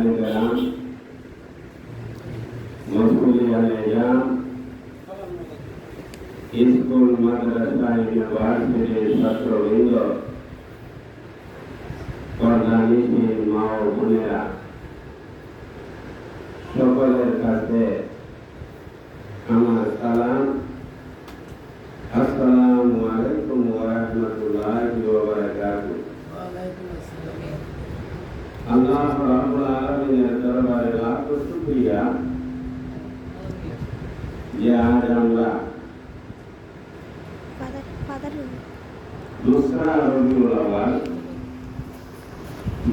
আলী গ্রাম মসুলি আলিয়াম school মাদ্রাসা ইউনিভার্সিটির ছাত্রবৃন্দ কর্ণানীতির মা ও বোনেরা সকলের কাছে আমার সালাম আসসালামু আলাইকুম ওয়া রাহমাতুল্লাহি ওয়া বারাকাতুহু আল্লাহ রাব্বুল আলামিনের দরবারে লাখ শুকরিয়া যে আজ আমরা Father, father, দুসরা রবিউল আওয়াল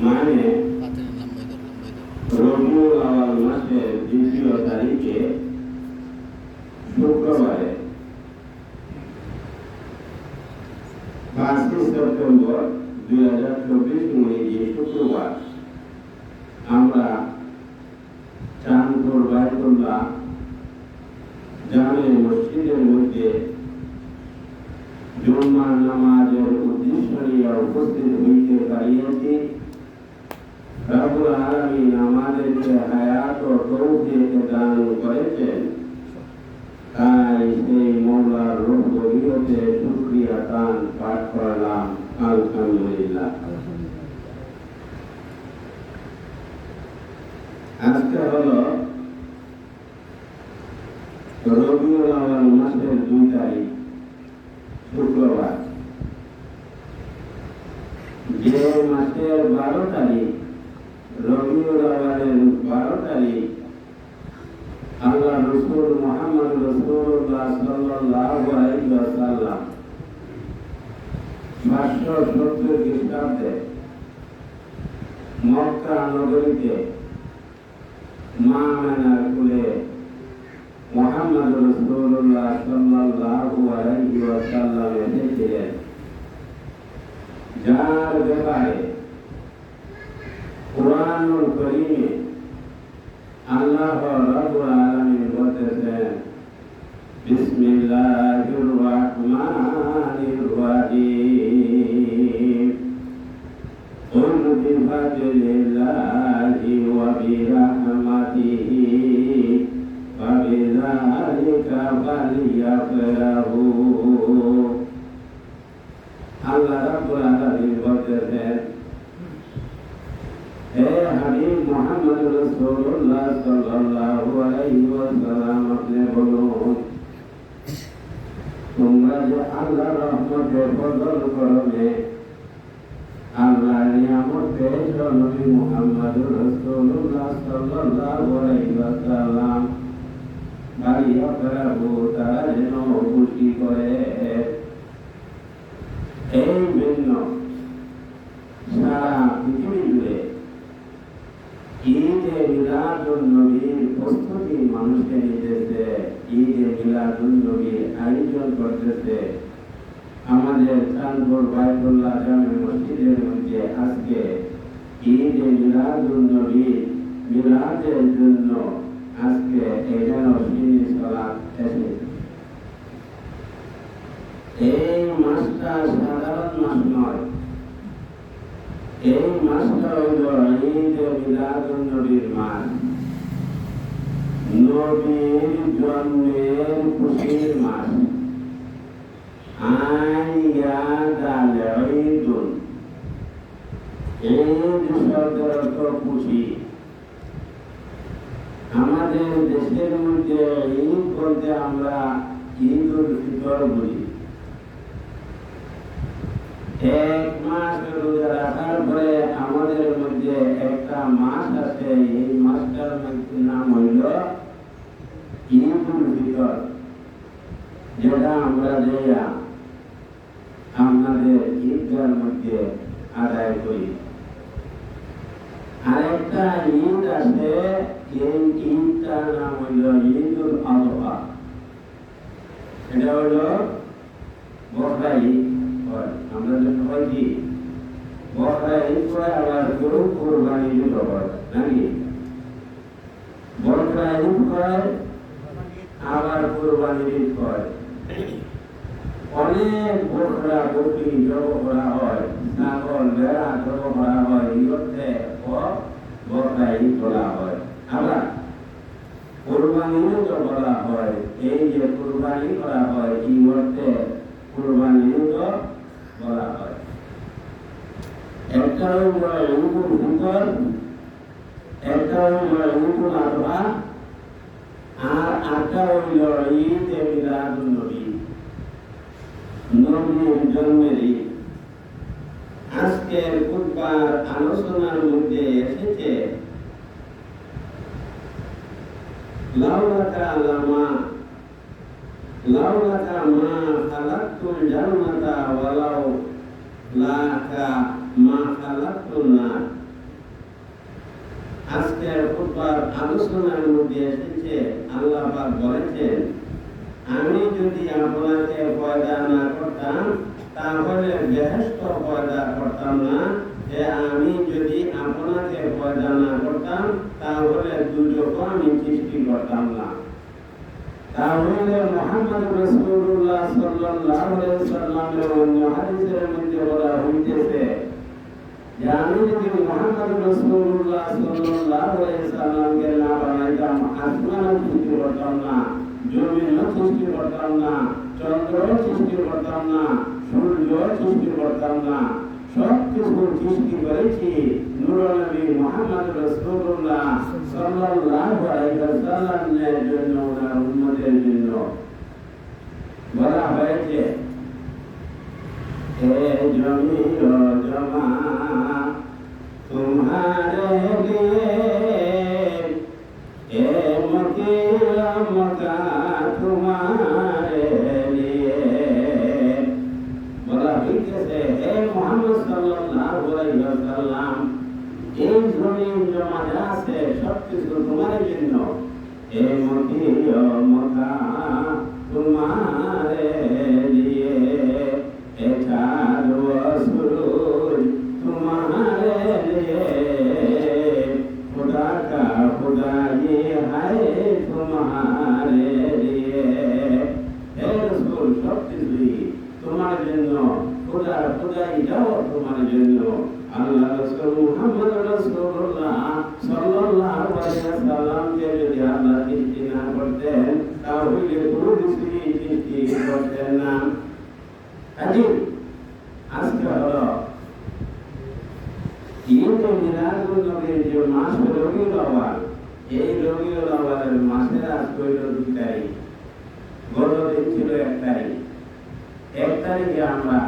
মানে রবিউল আওয়াল মাসের দ্বিতীয় তারিখে শুক্রবারে পাঁচই সেপ্টেম্বর দুই হাজার চব্বিশ ইংরেজি শুক্রবার আমরা চাঁদপুর বাইতুল্লাহ জামে মসজিদের মধ্যে আলহামদুলিল্লাহ আজকে হলো রবিউল আওয়াল মাসের দুই তারিখ শুক্রবার যে মাসের বারো তারিখ রবিউল আওয়ালের বারো তারিখ আল্লাহ রসুল মোহাম্মদ রসুল্লাহ সাল্লাল্লাহু আলাইহি ওয়াসাল্লাম পাঁচশো সত্তর খ্রিস্টাব্দে মক্কা নগরীতে মা মেনার কুলে মোহাম্মদ রসুল্লাহ সাল্লাল্লাহু আলাইহি ওয়াসাল্লাম এসেছিলেন যার ব্যাপারে কোরআনুল করিমে আল্লাহ রাব্বুল আলামিন বলতেছেন বিসমিল্লাহির রহমতে ফজল করবে আল্লাহ নিয়ামত পেয়েছ নবী মুহাম্মদ রাসূলুল্লাহ সাল্লাল্লাহু আলাইহি ওয়াসাল্লাম। বাড়ি অপরাধ করে। এই জন্য সারা পৃথিবী জুড়ে ঈদে মিলাদুন নবীর প্রস্তুতি মানুষকে নিতেছে ঈদে মিলাদুন নবীর আয়োজন করতেছে চাঁদপুর বাইতুল্লাহ জামে মসজিদের মধ্যে আজকে ঈদে মিলাদুন নবীর মিলাদের জন্য আজকে সিনি সালাত এসেছে এই মাসটা সাধারণ মাস নয়। এই মাসটা হইল ঈদ মিলাদুন নবীর মাস। নবীর জন্মের খুশির মাস। ঈদ আমাদের দেশের মধ্যে ঈদ বলতে আমরা ঈদ উল ফিতর বলি। এক মাস রোজা রাখার পরে আমাদের মধ্যে একটা মাস আছে এই মাসটার নাম হইল ঈদুল ফিতর, যেটা আমরা দেয়া। আমাদের ঈদগার মধ্যে আদায় করি। আরেকটা ঈদ আছে এই ঈদটার নাম হইল ঈদুল আজহা এটা হইল বকরা ঈদ আমরা যে সবাই কি বকরা ঈদ করে আবার গরু কোরবানি দিল হয় নাকি? বকরা ঈদ করে আবার কোরবানি ঈদ হয় অনেক বকরি জব করা হয় ছাগল ভেড়া জব করা হয় বলা হয়। আবার কোরবানিও তো বলা হয়, এই যে কোরবানি করা হয়, এই অর্থে কোরবানিও তো বলা হয়। একটা একটা আর আটটা হইল ঈদ নবীর জন্মের ঈদ আজকের খুতবার আলোচনার মধ্যে এসেছে লাউলাকা লামা লাউলাকা মা খালাকতুল জান্নাতা ওয়ালাউ লাকা মা আলোচনার মধ্যে এসেছে, আল্লাহ বলেছেন আমি যদি আপনাকে পয়দা না করতাম তাহলে বেহেস্ত পয়দা করতাম না যে আমি যদি আপনাকে পয়দা না করতাম তাহলে দুজক আমি সৃষ্টি করতাম না তাহলে মোহাম্মদ রসুল্লাহ সাল্লামের অন্য হাদিসের মধ্যে বলা হইতেছে আমি যদি মোহাম্মদ রসুল্লাহ সাল্লামকে না বানাইতাম সৃষ্টি করতাম না জমিনও সৃষ্টি করতাম না, চন্দ্র সৃষ্টি করতাম না, সূর্য সৃষ্টি করতাম না। সব সৃষ্টি করেছি নুরনবী মোহাম্মদ রসুল্লাহ সাল্লাল্লাহু আলাইহি ওয়াসাল্লামের জন্য, ওনার উম্মতের জন্য। বলা হয়েছে, হে জমি জমা, তোমারে লিয়ে এ মতিরা মকান এই জমিন জমা আছে সব কিছু তোমার জন্য এ মতি মতা তোমারে এই রবিউল আওয়ালের মাসের আজকে হইল দুই তারিখ। গত দিন ছিল এক তারিখ। এক তারিখে আমরা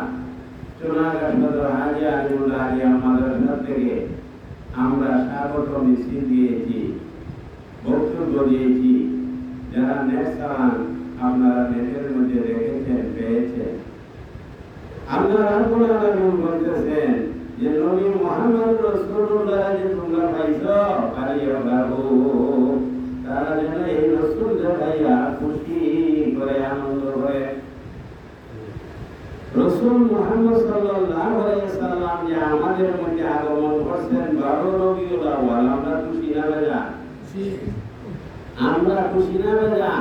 চুনাঘাট হাজি আলিয়া মাদ্রাসা থেকে আমরা স্বাগত মিছিল দিয়েছি, বক্তব্য দিয়েছি। যারা চালান আপনারা নেটের মধ্যে দেখেছেন, পেয়েছেন। আলামিন বলতেছেন যে নবী মুহাম্মদ রাসূলুল্লাহ যে তোমরা পাইছো পাইও বাবু তারা যেন এই রসুল দেখাইয়া খুশি করে আনন্দ করে রসুল মুহাম্মদ সাল্লাল্লাহু আলাইহি সাল্লাম যে আমাদের মধ্যে আগমন করছেন বারো আমরা খুশি না বেজা আমরা খুশি না বেজা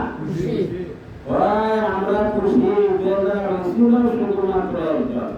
আমরা খুশি বেজার হয়েছিল শুধুমাত্র একজন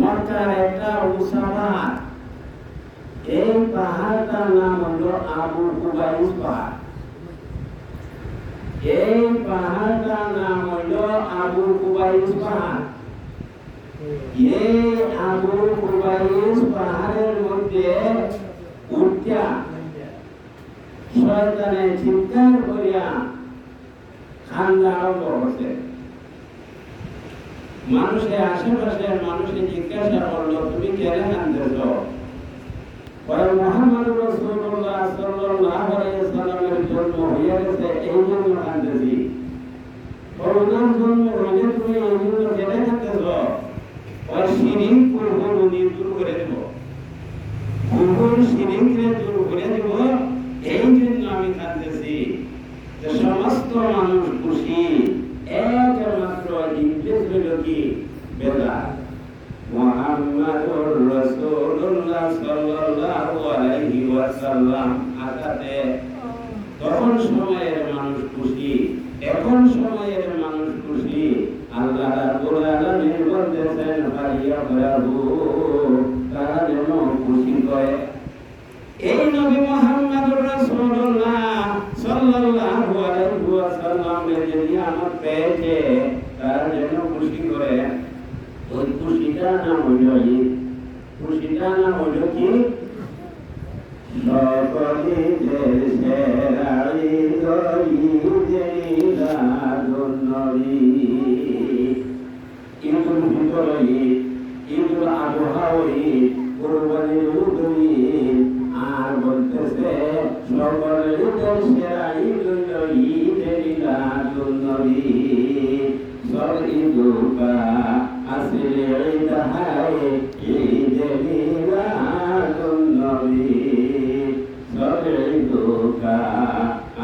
মক্কার একটা উঁচা পাহাড় এই পাহাড়টার নাম হলো আবু কুবাইস পাহাড় এই পাহাড়টার নাম হলো আবু কুবাইস পাহাড় এই আবু কুবাইস পাহাড়ের মধ্যে উঠা শয়তানে চিৎকার করিয়া খান্দা আরম্ভ মানুষে আশেপাশে মানুষে জিজ্ঞাসা করল, তুমি কেন কান্দেছ তুমি এই জন্য কেন করে দেব। দূর করে দেব এই জন্য আমি কান্দেছি যে সমস্ত মানুষ খুশি একমাত্র ইংরেজ হইল কি বেলা মুহাম্মাদুর রাসূলুল্লাহ সাল্লাল্লাহু আলাইহি ওয়াসাল্লাম আকাতে তখন সময়ের মানুষ খুশি এখন সময়ের মানুষ খুশি আল্লাহ রাব্বুল আলামিন বলতেছেন ফারিয়া ফরাহু তারা যেন করে এই নবী মুহাম্মদুর রাসূলুল্লাহ সাল্লাল্লাহু আলাইহি ওয়াসাল্লামের যে নিয়ামত পেয়েছে, তারা যেন খুশি করে। ওই খুশিটা না হইল খুশিটা না হইল কি? সকলিদের সেরা ঈদ ঈদে মিলাদুন নবী ঈদুল ফিতর ঈদ, ঈদুল কুরবানির ঈদ আর বলতেছে, সকল ঈদের সেরা ঈদ হইল ঈদে মিলাদুন নবী। সব ঈদুকা আসলে ঈদে মিলাদুন নবী। সব ঈদুকা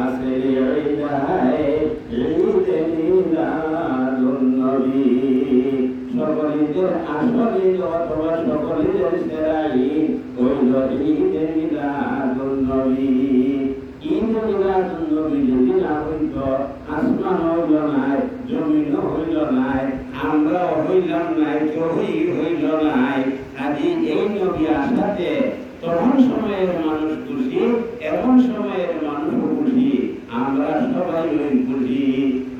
আসলে ঈদে মিলাদুন নবী। সকলের আসল অথবা সকলের সেরা ঈদ হইল ঈদে মিলাদুন নবী ঈদ মিলাদুন নবী যদি না হইত আসমান হইল নাই জমিন হইল নাই আমরা হইলাম নাই কেউই হইল নাই আজ এই নবী আসাতে তখন সময়ের মানুষ খুশি এখন সময়ের মানুষ আমরা সবাই খুশি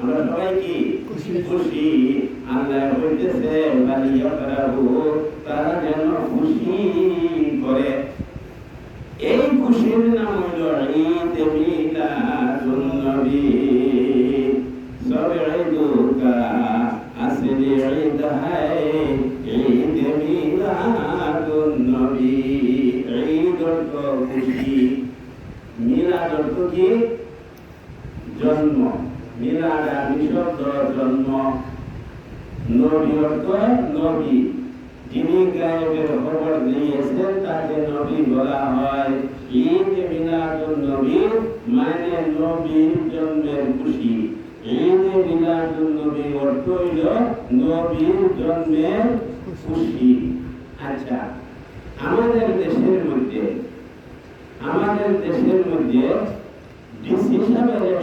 আমরা সবাই কি খুশি খুশি আল্লাহ তারা যেন খুশি করে। এই খুশির নাম হইল মিলাদুন নবী সব ঈদুকা আসলি ঈদ হায় ঈদ মিলাদুন নবী ঈদ অর্থ খুশি মিলাদ অর্থ কি জন্ম মিলাদ আরবি শব্দ জন্ম নবী অর্থ নবী যিনি গায়েবের খবর দিয়েছেন তাকে নবী বলা হয় ঈদ মিলাদুন নবী মানে নবীর জন্মের খুশি ঈদ মিলাদুন নবী অর্থ হইল নবীর জন্মের খুশি আচ্ছা আমাদের দেশের মধ্যে আমাদের দেশের মধ্যে ডিসি সাহেবের এক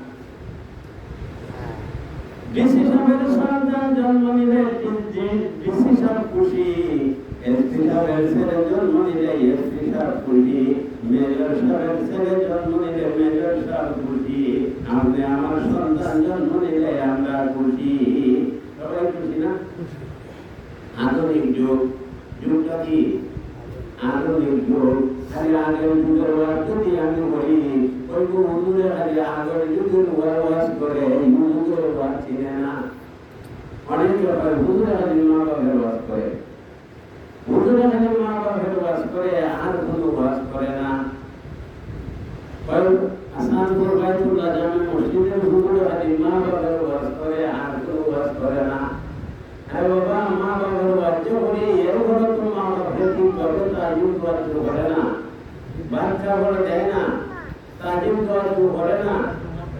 সাহেবের সন্তান জন্ম নিলে ডিসি সাহেব খুশি। আমার খুশি। আধুনিক যুগ। যুগটা কি? আধুনিক যুগ। খালি আগের যুগের আমি বলি ওই হুজুরে খালি আগের যুগের ওয়াজ করে যুগের চিনে না। অনেক ব্যাপার হুজুরে খালি মা করে। হুজুরে করে, আর কোনো ওয়াজ করে না। মা ওয়াজ করে, আর কোনো ওয়াজ করে না। বাচ্চা বলে দেয় না। তাজিম ওয়াজ করে না।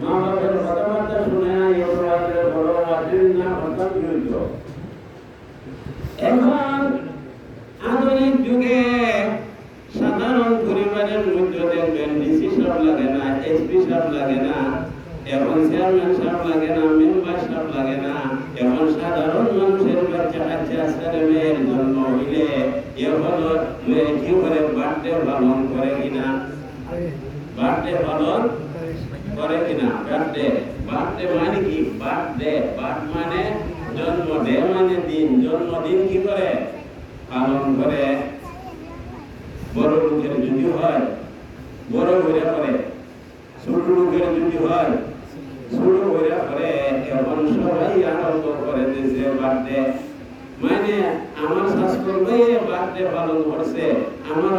মা বাবার কথাবার্তা শুনে না এর ওয়াজের বড় ওয়াজের না কি হইতো এখন আধুনিক যুগে সাধারণ পরিবারের মধ্যে ডিসি সব লাগে না, এসপি সব লাগে না, এখন চেয়ারম্যান সাহেব লাগে না, মেম্বার সাহেব লাগে না। এখন সাধারণ মানুষের বাচ্চা কাচ্চা ছেলে মেয়ের জন্ম হইলে এখন কি করে বার্থডে পালন করে বার্থডে পালন করে কিনা? বার্থডে বার্থডে মানে কি? বার্থডে বার্থ মানে জন্ম ডে মানে দিন। জন্মদিন কি করে? পালন করে বড় লোকের যদি হয় বড় হইয়া করে ছোট লোকের যদি হয় ছোট হইয়া করে এখন সবাই আনন্দ করে দেশে বার্থডে মানে আমার শাস্ত্র মেয়ে বার্থডে পালন করছে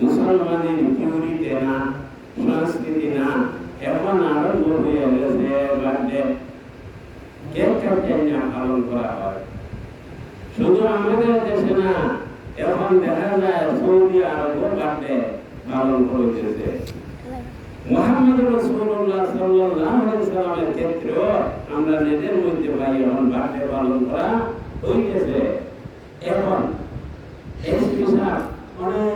মুসলমানের থিওরিতে না সংস্কৃতি না এখন আরম্ভ হয়ে গেছে কেক কাটতে নিয়ে পালন করা হয় শুধু আমাদের দেশে না এখন দেখা যায় সৌদি আরব বার্থডে পালন করেছে মোহাম্মদ রসুল্লাহ সাল্লাল্লাহু সাল্লামের ক্ষেত্রেও আমরা নিজের মধ্যে ভাই এখন বার্থডে পালন করা হইতেছে এখন এসপি সাহেব অনেক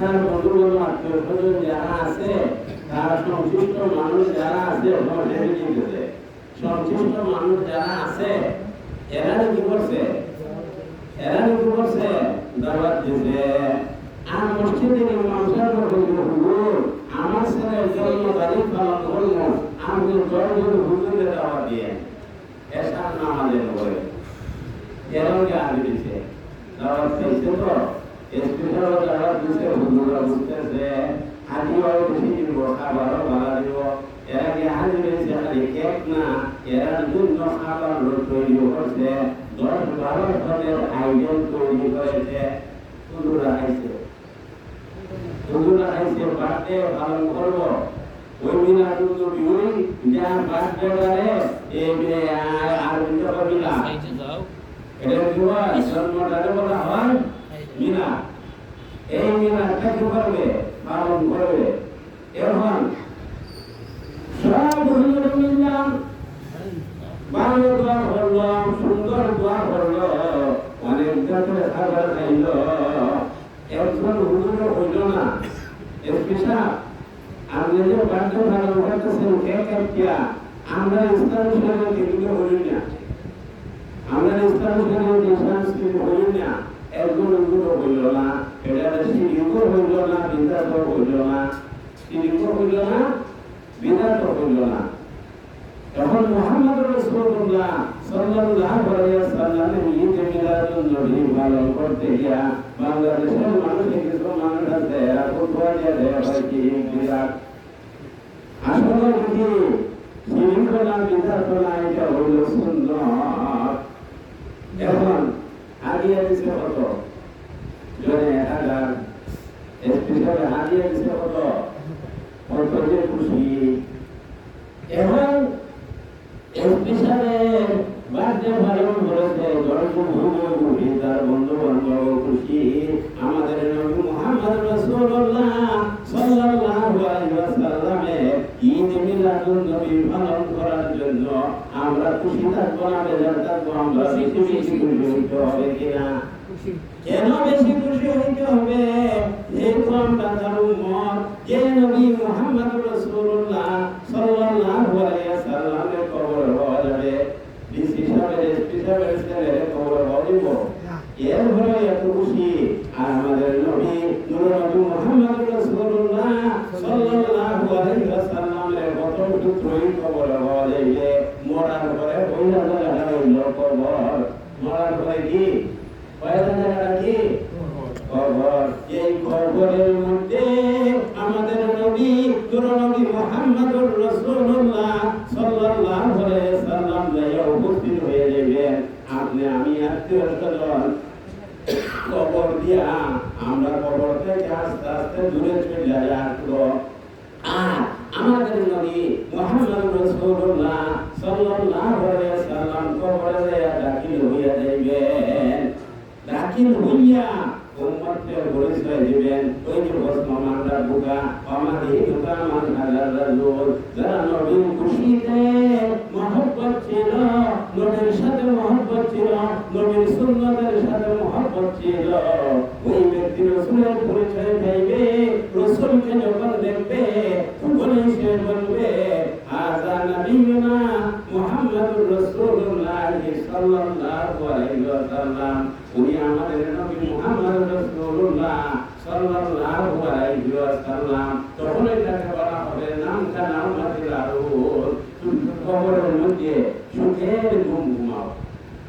তার যারা আছে তার মানুষ যারা আছে সংশ্লিষ্ট মানুষ যারা আছে এরা কি করছে এরা কি করছে দাওয়াত দিছে আমার ছেলে জন্ম তারিখ পালন করল আমি জয়জন হুজুরের দাওয়াত দিয়ে এসার আগে দিছে তো? স্পেশাল দাওয়াত দিছে হুজুরা বুঝতেছে আজি ওই বেশি দিব খাবারও ভাড়া দিব এরা কি হাজি রয়েছে খালি কেক না এরা জন্য খাবার তৈরি করছে দশ বারো ধরনের আইটেম তৈরি করেছে হুজুরা খাইছে হুজুরা খাইছে বার্থডে পালন করব ওই মিলাদুল নবী ওই যা বার্থডে করে এই আর বিন্দা কবিলা এটা কি হয় জন্মটাকে বলা হয়। মিনা। এই মিনাটা কি করবে পালন করবে এখন সব হুজুর ভালো দোয়া করল সুন্দর দোয়া করল অনেক জাতের খাবার খাইলো। একজন হুজুরও হইল না। স্পেশাল আপনি যে বাধ্য পালন করতেছেন, কে কাটিয়া আমরা ইসলাম শরীরে কিন্তু হইল না। আমরা ইসলাম যে সংস্কৃতি হইল না। একজন হুজুর হইল না এটা সিরিঙ্গ হইল না বিদাত হইল না সিরিঙ্গ হইল না বিদাত হইল না তখন মোহাম্মদ রাসূলুল্লাহ সাল্লাল্লাহু আলাইহি ওয়াসাল্লামের ঈদ মিলাদুন নবী পালন করতে গিয়া বাংলাদেশের মানুষের কিছু মানুষ আছে এরা ফুটবল দিয়ে দেয় হয় কি বিরাট আসলে কি শৃঙ্খলা বিধাতনা এটা হইল সুন্দর এখন হারিয়ে দিছে কত? জনে এক হাজার। স্পেশালে হারিয়ে দিছে কত? যে খুশি। এখন স্পেশালে বার্থডে পালন করেছে দর্শন ভূমি তার বন্ধু বান্ধব খুশি। আমাদের নবী মুহাম্মদ রাসূলুল্লাহ সাল্লাল্লাহু আলাইহি ওয়াসাল্লামের ঈদ মিলাদুন নবী পালন করার জন্য আমরা খুশি থাকব না বেজার থাকব আমরা বেশি বেশি খুশি হইতে হবে কিনা? কেন বেশি খুশি হইতে হবে? যেহেতু আমরা তার উম্মত যে নবী মুহাম্মদ রাসূলুল্লাহ সাল্লাল্লাহু আলাইহি ওয়াসাল্লামের কবর হওয়া যাবে ডিসি সাহেবের এসপি সাহেবের ছেলের কবর হওয়া যাব এর হলো এত খুশি আর আমাদের নবী নূর নবী মুহাম্মদ রাসূলুল্লাহ সাল্লাল্লাহু আলাইহি ওয়াসাল্লামের কত পুত্রই কবর হওয়া যাইলে মরার পরে ওই জায়গাটা হইল কবর কবরের মধ্যে আমাদের নবী নবী মুহাম্মদুর রাসূলুল্লাহ সাল্লাল্লাহু আলাইহি সাল্লাম যাইয়া উপস্থিত হয়ে যাবেন আপনি আমি আত্মীয় স্বজন কবর দিয়া আমরা কবর থেকে আস্তে আস্তে দূরে চলে আসব আর আমাদের নবী মুহাম্মদ রাসূলুল্লাহ সাল্লাল্লাহু আলাইহি সাল্লাম কবরে দাখিল হইয়া যাইবেন। দাখিল হইয়া উম্মতের পরিচয় দিবেন ওই যে ওসমান বুকা আমাদের বুকা মান হাজার যারা নবীর খুশিতে মহব্বত ছিল, নবীর সাথে মহব্বত ছিল, নবীর সুন্নতের সাথে মহব্বত ছিল, ওই ব্যক্তি রসুলের পরিচয় পাইবে, রসুলকে যখন দেখবে তখন সে বলবে আজা নবীনা মুহাম্মদুর রাসূলুল্লাহ সাল্লাল্লাহু আলাইহি ওয়াসাল্লাম উনি আমাদের নবী মুহাম্মদ রাসূলুল্লাহ সাল্লাল্লাহু আলাইহি ওয়াসাল্লাম তখন এটাকে বলা হবে নাম কানা মাতিল আরুর কবরের মধ্যে সুখের ঘুম ঘুমাও।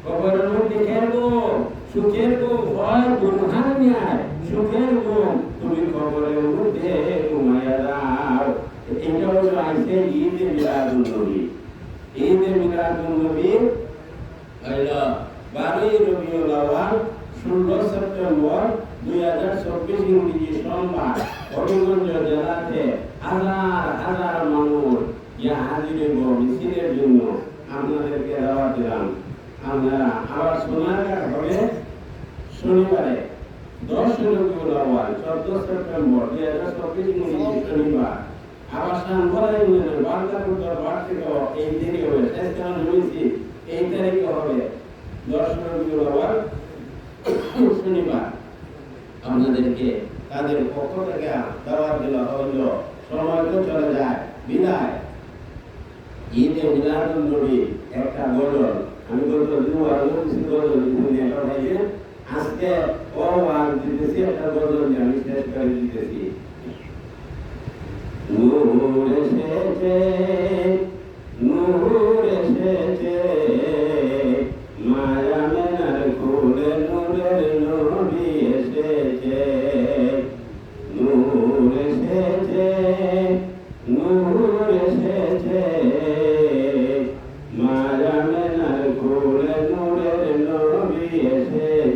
কবরের মধ্যে খের ঘুম, সুখের ঘুম হয় গুনহানিয়ায় সুখের ঘুম তুমি কবরের মধ্যে ঘুমাইয়া যাও। এটা হলো আইসে ঈদে মিলাদুন নবী। ঈদে মিলাদুন নবী হইল বারোই রবিউল আওয়াল ষোলো সেপ্টেম্বর দুই হাজার চব্বিশ ইংরেজি সোমবার। হবিগঞ্জ জেলাতে হাজার হাজার মানুষ ইয়া হাজির মিছিলের জন্য আপনাদেরকে দাওয়াত দিলাম। আপনারা আবার সোনারঘাট হবে শনিবারে, দশ রবিউল চোদ্দ সেপ্টেম্বর, দুই হাজার চব্বিশ শনিবার। আবার সানভরা ইউনিয়নের আপনাদেরকে তাদের পক্ষ থেকে দাওয়াত দেওয়া হইল, সময় তো চলে যায়, বিদায়। ঈদে মিলাদুল নবী একটা গজল আমি গজল দিব আরও কিছু গজল এটা ভাইয়ে আজকে ও আর দিতেছি একটা গজল আমি শেষ করে দিতেছি নূর এসেছে নূর এসেছে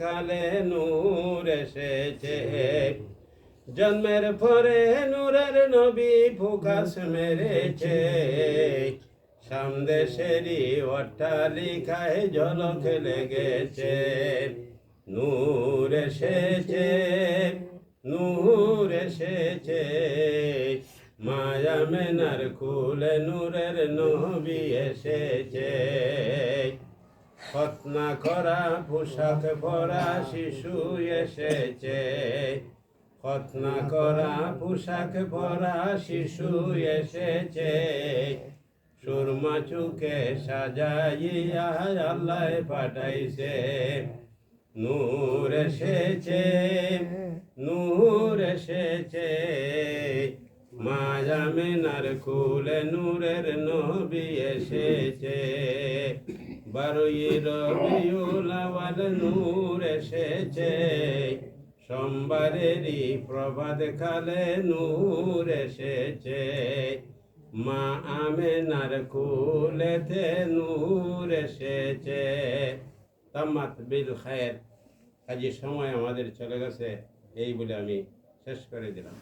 কালে নূর এসেছে। জন্মের পরে নূরের নবী ফুকাস মেরেছে। সামদেশেরই অট্টালিকায় ঝলক লেগেছে। নূর এসেছে নূর এসেছে। মায়া মেনার কুলে নূরের নবী এসেছে। খতনা করা পোশাক পরা শিশু এসেছে। খতনা করা পোশাক পরা শিশু এসেছে। সুরমা চুকে সাজাইয়া আল্লাহ পাঠাইছে। নূর এসেছে নূর এসেছে। মায়া মেনার কুলে নূরের নবী এসেছে। বারোই রবিউল আওয়াল নূর এসেছে। সোমবারেরই প্রভাত কালে নূর এসেছে। মা আমেনার কুলেতে নূর এসেছে। তামাত বিল খায়ের। কাজে সময় আমাদের চলে গেছে, এই বলে আমি শেষ করে দিলাম।